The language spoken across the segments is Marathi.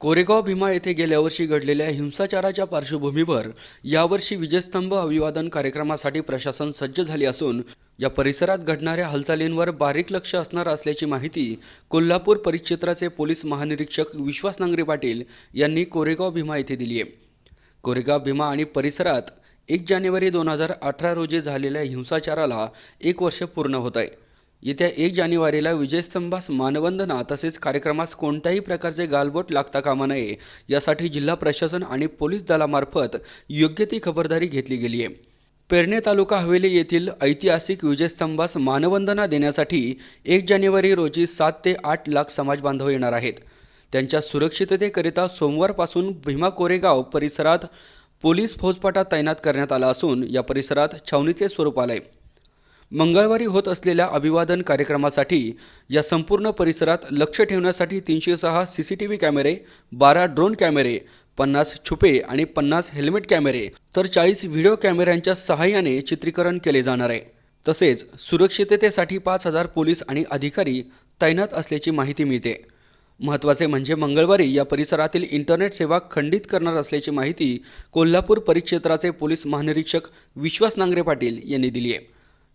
कोरेगाव भीमा येथे गेल्या वर्षी घडलेल्या हिंसाचाराच्या पार्श्वभूमीवर यावर्षी विजयस्तंभ अभिवादन कार्यक्रमासाठी प्रशासन सज्ज झाले असून या परिसरात घडणाऱ्या हालचालींवर बारीक लक्ष असणार असल्याची माहिती कोल्हापूर परिक्षेत्राचे पोलीस महानिरीक्षक विश्वास नांगरे पाटील यांनी कोरेगाव भीमा येथे दिली आहे. कोरेगाव भीमा आणि परिसरात एक जानेवारी दोन हजार अठरा रोजी झालेल्या हिंसाचाराला एक वर्ष पूर्ण होत आहे. येत्या एक जानेवारीला विजयस्तंभास मानवंदना तसेच कार्यक्रमास कोणत्याही प्रकारचे गालबोट लागता कामा नये. यासाठी जिल्हा प्रशासन आणि पोलीस दलामार्फत योग्य ती खबरदारी घेतली गेली आहे पेरणे तालुका हवेली येथील ऐतिहासिक विजयस्तंभास मानवंदना देण्यासाठी एक जानेवारी रोजी सात ते आठ लाख समाज बांधव येणार आहेत. त्यांच्या सुरक्षिततेकरिता सोमवारपासून भीमा कोरेगाव परिसरात पोलीस फौजपाटा तैनात करण्यात आला असून या परिसरात छावणीचे स्वरूप आलं आहे मंगळवारी होत असलेल्या अभिवादन कार्यक्रमासाठी या संपूर्ण परिसरात लक्ष ठेवण्यासाठी तीनशे सहा सी सी टी व्ही कॅमेरे बारा ड्रोन कॅमेरे पन्नास छुपे आणि पन्नास हेल्मेट कॅमेरे तर चाळीस व्हिडिओ कॅमेऱ्यांच्या सहाय्याने चित्रीकरण केले जाणार आहे. तसेच सुरक्षिततेसाठी पाच हजार पोलीस आणि अधिकारी तैनात असल्याची माहिती मिळते. महत्त्वाचे म्हणजे मंगळवारी या परिसरातील इंटरनेट सेवा खंडित करणार असल्याची माहिती कोल्हापूर परिक्षेत्राचे पोलीस महानिरीक्षक विश्वास नांगरे पाटील यांनी दिली आहे.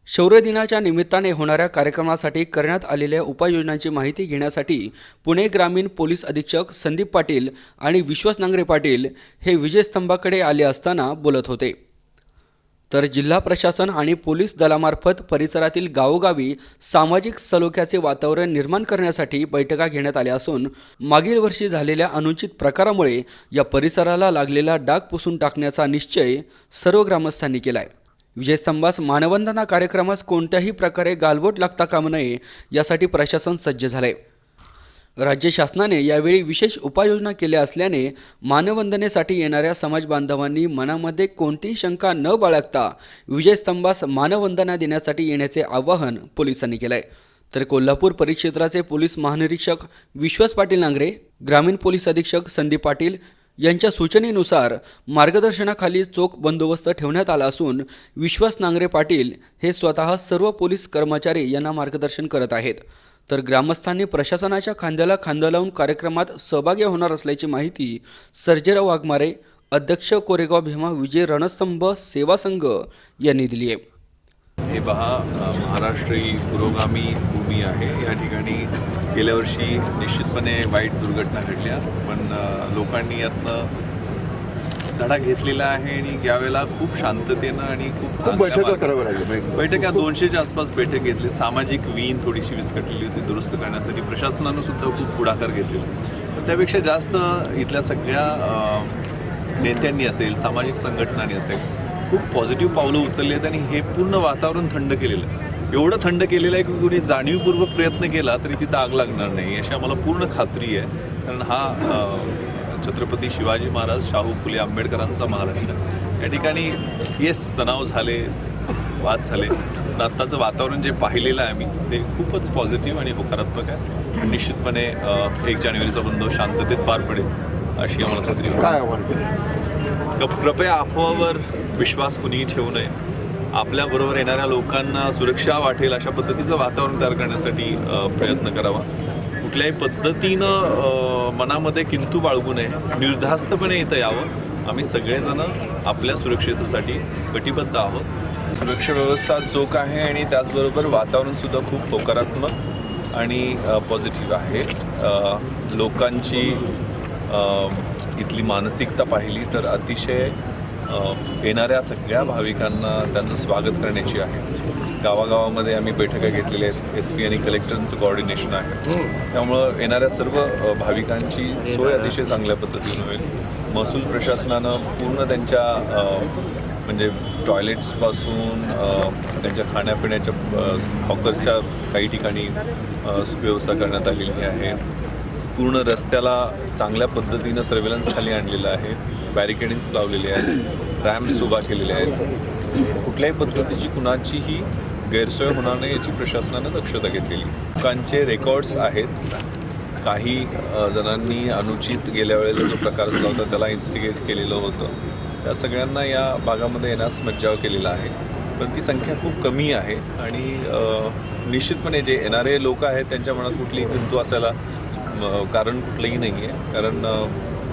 शौर्य दिनाच्या निमित्ताने होणाऱ्या कार्यक्रमासाठी करण्यात आलेल्या उपाययोजनांची माहिती घेण्यासाठी पुणे ग्रामीण पोलीस अधीक्षक संदीप पाटील आणि विश्वास नांगरे पाटील हे विजयस्तंभाकडे आले असताना बोलत होते. तर जिल्हा प्रशासन आणि पोलीस दलामार्फत परिसरातील गावोगावी सामाजिक सलोख्याचे वातावरण निर्माण करण्यासाठी बैठका घेण्यात आल्या असून मागील वर्षी झालेल्या अनुचित प्रकारामुळे या परिसराला लागलेला डाग पुसून टाकण्याचा निश्चय सर्व ग्रामस्थांनी केला आहे विजयस्तंभास मानवंदना कार्यक्रमास कोणत्याही प्रकारे गालबोट लागता कामा नये यासाठी प्रशासन सज्ज झाले राज्य शासनाने यावेळी विशेष उपाययोजना केल्या असल्याने मानवंदनेसाठी येणाऱ्या समाज बांधवांनी मनामध्ये कोणतीही शंका न बाळगता विजयस्तंभास मानवंदना देण्यासाठी येण्याचे आवाहन पोलिसांनी केलं आहे तर कोल्हापूर परिक्षेत्राचे पोलीस महानिरीक्षक विश्वास पाटील नांगरे ग्रामीण पोलीस अधीक्षक संदीप पाटील यांच्या सूचनेनुसार मार्गदर्शनाखाली चोख बंदोबस्त ठेवण्यात आला असून विश्वास नांगरे पाटील हे स्वतः सर्व पोलीस कर्मचारी यांना मार्गदर्शन करत आहेत. तर ग्रामस्थांनी प्रशासनाच्या खांद्याला खांदा लावून कार्यक्रमात सहभागी होणार असल्याची माहिती सर्जेराव वाघमारे अध्यक्ष कोरेगाव भीमा विजय रणस्तंभ सेवा संघ यांनी दिली आहे. हे पहा महाराष्ट्र ही पुरोगामी भूमी आहे. या ठिकाणी गेल्या वर्षी निश्चितपणे वाईट दुर्घटना घडल्या. पण लोकांनी यातनं धडा घेतलेला आहे आणि यावेळेला खूप शांततेनं आणि खूप बैठका बैठका दोनशेच्या आसपास बैठक घेतली. सामाजिक वीण थोडीशी विस्कटलेली होती. दुरुस्त करण्यासाठी प्रशासनानं सुद्धा खूप पुढाकार घेतलेला त्यापेक्षा जास्त इथल्या सगळ्या नेत्यांनी असेल सामाजिक संघटनांनी असेल खूप पॉझिटिव्ह पावलं उचलली आहेत आणि हे पूर्ण वातावरण थंड केलेलं आहे. एवढं थंड केलेलं आहे की कोणी जाणीवपूर्वक प्रयत्न केला तरी तिथं आग लागणार नाही. अशी आम्हाला पूर्ण खात्री आहे. कारण हा छत्रपती शिवाजी महाराज शाहू फुले आंबेडकरांचा महाराष्ट्र. या ठिकाणी येस तणाव झाले वाद झाले. पण आत्ताचं वातावरण जे पाहिलेलं आहे आम्ही ते खूपच पॉझिटिव्ह आणि होकारात्मक आहे. निश्चितपणे एक जानेवारीचा बंद शांततेत पार पडेल. अशी आम्हाला खात्री. काय आव्हान केलं? कृपया अफवावर विश्वास कुणीही ठेवू नये. आपल्याबरोबर येणाऱ्या लोकांना सुरक्षा वाटेल अशा पद्धतीचं वातावरण तयार करण्यासाठी प्रयत्न करावा. कुठल्याही पद्धतीनं मनामध्ये किंतू बाळगू नये. निर्धास्तपणे इथं यावं. आम्ही सगळेजण आपल्या सुरक्षितेसाठी कटिबद्ध आहोत. सुरक्षा व्यवस्था चोख आहे आणि त्याचबरोबर वातावरणसुद्धा खूप होकारात्मक आणि पॉझिटिव्ह आहे. लोकांची इथली मानसिकता पाहिली तर अतिशय येणाऱ्या सगळ्या भाविकांना त्यांचं स्वागत करण्याची आहे. गावागावामध्ये आम्ही बैठका घेतलेल्या आहेत. एस पी आणि कलेक्टरचं कोऑर्डिनेशन आहे. त्यामुळं येणाऱ्या सर्व भाविकांची सोय अतिशय चांगल्या पद्धतीनं होईल. महसूल प्रशासनानं पूर्ण त्यांच्या म्हणजे टॉयलेट्सपासून त्यांच्या खाण्यापिण्याच्या हॉकर्सच्या काही ठिकाणी व्यवस्था करण्यात आलेली आहे. पूर्ण रस्त्याला चांगल्या पद्धतीनं सर्वेलन्स खाली आणलेलं आहे. बॅरिकेडिंग लावलेले आहेत. रॅम्प्स उभा केलेले आहेत. कुठल्याही पद्धतीची कुणाचीही गैरसोय होणार नाही याची प्रशासनानं दक्षता घेतलेली. लोकांचे रेकॉर्ड्स आहेत. काही जणांनी अनुचित गेल्या वेळेला जो प्रकार झाला होता त्याला इन्स्टिगेट केलेलं होतं. त्या सगळ्यांना या भागामध्ये येण्यास मज्जाव केलेला आहे. पण ती संख्या खूप कमी आहे आणि निश्चितपणे जे येणारे लोक आहेत त्यांच्या मनात कुठलीही किंतू असायला कारण कुठलंही नाही आहे कारण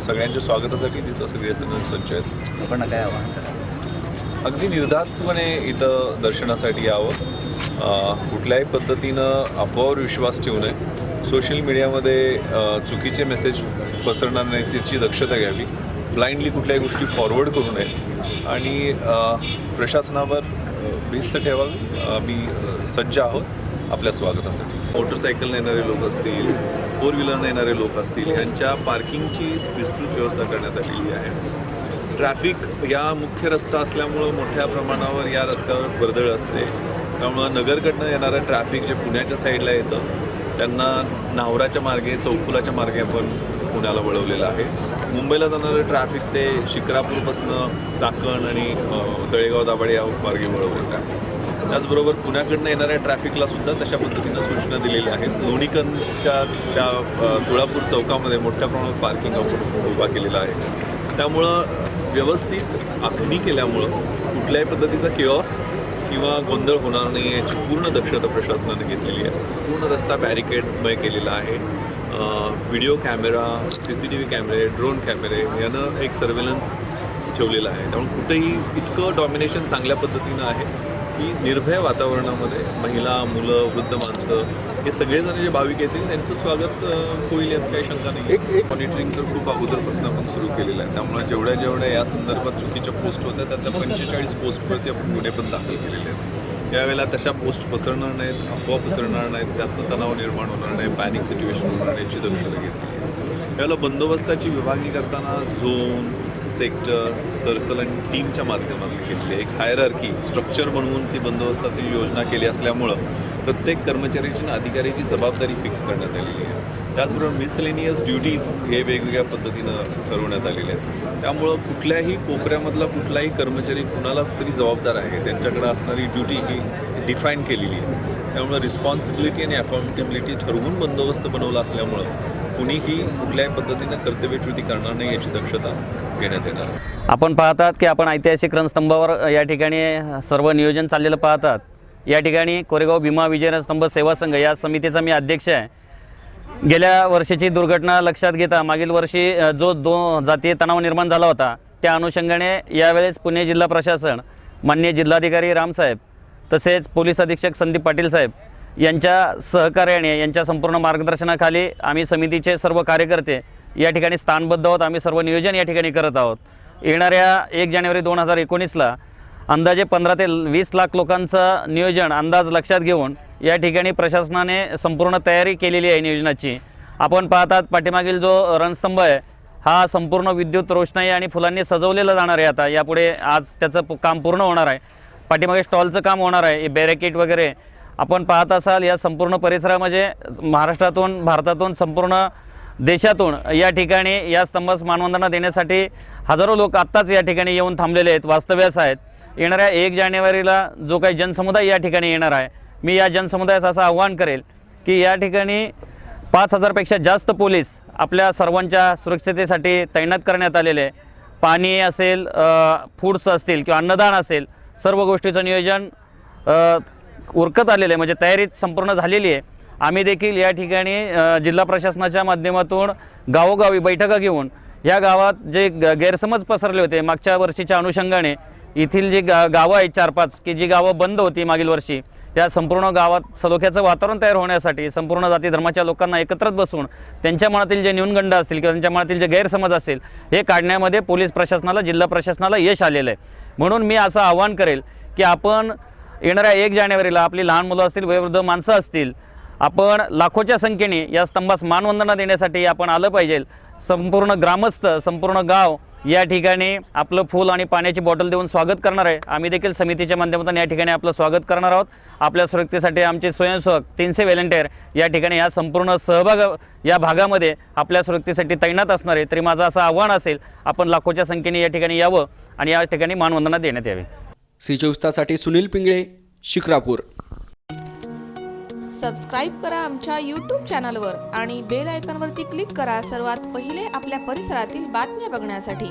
सगळ्यांच्या स्वागतासाठी तिथं सगळे जण सज्ज आहेत. आपण काय आव्हान अगदी निर्धास्तपणे इथं दर्शनासाठी यावं. कुठल्याही पद्धतीनं अफवावर विश्वास ठेवू नये. सोशल मीडियामध्ये चुकीचे मेसेज पसरणार नाही याची दक्षता घ्यावी. ब्लाइंडली कुठल्याही गोष्टी फॉरवर्ड करू नये. आणि प्रशासनावर भिस्त ठेवावी. आम्ही सज्ज आहोत. आपल्या स्वागतासाठी. मोटरसायकलने येणारे लोक असतील फोर व्हीलरने येणारे लोक असतील यांच्या पार्किंगची विस्तृत व्यवस्था करण्यात आलेली आहे. ट्रॅफिक या मुख्य रस्ता असल्यामुळं मोठ्या प्रमाणावर या रस्त्यावर वर्दळ असते. त्यामुळं नगरकडनं येणारं ट्रॅफिक जे पुण्याच्या साईडला येतं त्यांना नावराच्या मार्गे चौफुलाच्या मार्गे आपण पुण्याला वळवलेलं आहे. मुंबईला जाणारं ट्रॅफिक ते शिक्रापूरपासनं चाकण आणि तळेगाव दाभाडे या मार्गे वळवलेलं आहे. त्याचबरोबर पुण्याकडनं येणाऱ्या ट्रॅफिकला सुद्धा तशा पद्धतीनं सूचना दिलेल्या आहेत. लोणीकंदच्या त्या तुळापूर चौकामध्ये मोठ्या प्रमाणात पार्किंग आपण उभा केलेला आहे. त्यामुळं व्यवस्थित आखणी केल्यामुळं कुठल्याही पद्धतीचा केऑस किंवा गोंधळ होणार नाही याची पूर्ण दक्षता प्रशासनाने घेतलेली आहे. पूर्ण रस्ता बॅरिकेडमय केलेला आहे. Video camera C C T V कॅमेरे ड्रोन कॅमेरे यानं एक सर्वेलन्स ठेवलेलं आहे. त्यामुळे कुठेही इतकं डॉमिनेशन चांगल्या पद्धतीनं आहे. की निर्भय वातावरणामध्ये महिला मुलं वृद्ध माणसं हे सगळेजण जे भाविक येतील त्यांचं स्वागत होईल यात काही शंका नाही एक एक मॉनिटरिंग तर खूप अगोदरपासून आपण सुरू केलेलं आहे. त्यामुळे जेवढ्या जेवढ्या या संदर्भात चुकीच्या पोस्ट होत्या त्यातल्या पंचेचाळीस पोस्टवरती आपण गुन्हे पण दाखल केलेले आहेत. यावेळेला तशा पोस्ट पसरणार नाहीत अफवा पसरणार नाहीत त्यातनं तणाव निर्माण होणार नाही पॅनिक सिच्युएशन होणार नाही याची दक्षता घेतली. यावेळेला बंदोबस्ताची विभागणी करताना झोन सेक्टर सर्कल आणि टीमच्या माध्यमातून घेतली. एक हायरार्की स्ट्रक्चर बनवून ती बंदोबस्ताची योजना केली असल्यामुळं प्रत्येक कर्मचाऱ्याची आणि अधिकाऱ्याची जबाबदारी फिक्स करण्यात आलेली आहे. त्याचबरोबर मिसलेनियस ड्युटीज हे वेगवेगळ्या पद्धतीनं ठरवण्यात आलेले आहेत. त्यामुळं कुठल्याही कोपऱ्यामधला कुठलाही कर्मचारी कुणाला तरी जबाबदार आहे. त्यांच्याकडे असणारी ड्युटी ही डिफाईन केलेली आहे. त्यामुळं रिस्पॉन्सिबिलिटी आणि अकाउंटेबिलिटी ठरवून बंदोबस्त बनवला असल्यामुळं कुणीही कुठल्याही पद्धतीनं कर्तव्यच्युती करणार नाही याची दक्षता घेण्यात येणार. आपण पाहतात की आपण ऐतिहासिक रणस्तंभावर या ठिकाणी सर्व नियोजन चाललेलं पाहतात. या ठिकाणी कोरेगाव भीमा विजय स्तंभ सेवा संघ या समितीचा मी अध्यक्ष आहे. गेल्या वर्षीची दुर्घटना लक्षात घेता मागील वर्षी जो दो जातीय तणाव निर्माण झाला होता त्या अनुषंगाने यावेळेस पुणे जिल्हा प्रशासन मान्य जिल्हाधिकारी रामसाहेब तसेच पोलीस अधीक्षक संदीप पाटील साहेब यांच्या सहकार्याने यांच्या संपूर्ण मार्गदर्शनाखाली आम्ही समितीचे सर्व कार्यकर्ते या ठिकाणी स्थानबद्ध आहोत. आम्ही सर्व नियोजन या ठिकाणी करत आहोत. येणाऱ्या एक जानेवारी दोन हजार एकोणीसला अंदाजे पंधरा ते वीस लाख लोकांचं नियोजन अंदाज लक्षात घेऊन या ठिकाणी प्रशासनाने संपूर्ण तयारी केलेली आहे नियोजनाची. आपण पाहतात पाठीमागील जो रणस्तंभ आहे हा संपूर्ण विद्युत रोषणाई आणि फुलांनी सजवलेला जाणार आहे आता. यापुढे आज त्याचं काम पूर्ण होणार आहे. पाठीमागे स्टॉलचं काम होणार आहे. बॅरेकेट वगैरे आपण पाहत असाल या संपूर्ण परिसरामध्ये म्हणजे महाराष्ट्रातून भारतातून संपूर्ण देशातून या ठिकाणी या स्तंभास मानवंदना देण्यासाठी हजारो लोक आत्ताच या ठिकाणी येऊन थांबलेले आहेत वास्तव्यास आहेत. येणाऱ्या एक जानेवारीला जो काही जनसमुदाय या ठिकाणी येणार आहे मी या जनसमुदायास असं आव्हान करेल की या ठिकाणी पाच हजारपेक्षा जास्त पोलीस आपल्या सर्वांच्या सुरक्षितेसाठी तैनात करण्यात आलेले आहे पाणी असेल फूड्स असतील किंवा अन्नदान असेल सर्व गोष्टीचं नियोजन उरकत आलेलं आहे. म्हणजे तयारी संपूर्ण झालेली आहे. आम्ही देखील या ठिकाणी जिल्हा प्रशासनाच्या माध्यमातून गावोगावी बैठका घेऊन या गावात जे ग गैरसमज पसरले होते मागच्या वर्षीच्या अनुषंगाने येथील जी गा गावं आहेत चार पाच की जी गावं बंद होती मागील वर्षी या संपूर्ण गावात सलोख्याचं वातावरण तयार होण्यासाठी संपूर्ण जाती धर्माच्या लोकांना एकत्रित बसून त्यांच्या मनातील जे न्यूनगंड असतील किंवा त्यांच्या मनातील जे गैरसमज असेल हे काढण्यामध्ये पोलीस प्रशासनाला जिल्हा प्रशासनाला यश आलेलं आहे. म्हणून मी असं आवाहन करेल की आपण येणाऱ्या एक जानेवारीला आपली लहान मुलं असतील वयोवृद्ध माणसं असतील आपण लाखोच्या संख्येने या स्तंभास मानवंदना देण्यासाठी आपण आलं पाहिजे. संपूर्ण ग्रामस्थ संपूर्ण गाव या ठिकाणी आपलं फूल आणि पाण्याची बॉटल देऊन स्वागत करणार आहे. आम्ही देखील समितीच्या माध्यमातून या ठिकाणी आपलं स्वागत करणार आहोत. आपल्या सुरक्षेसाठी आमचे स्वयंसेवक तीनशे व्हॉलेंटियर या ठिकाणी या संपूर्ण सहभाग या भागामध्ये आपल्या सुरक्षेसाठी तैनात असणार आहे. तरी माझं असं आव्हान असेल आपण लाखोच्या संख्येने या ठिकाणी यावं आणि या ठिकाणी मानवंदना देण्यात यावी. सी चोवीस सुनील पिंगळे शिक्रापूर सबस्क्राईब करा आमच्या यूट्यूब चॅनलवर आणि बेल आयकॉनवरती क्लिक करा सर्वात पहिले आपल्या परिसरातील बातम्या बघण्यासाठी.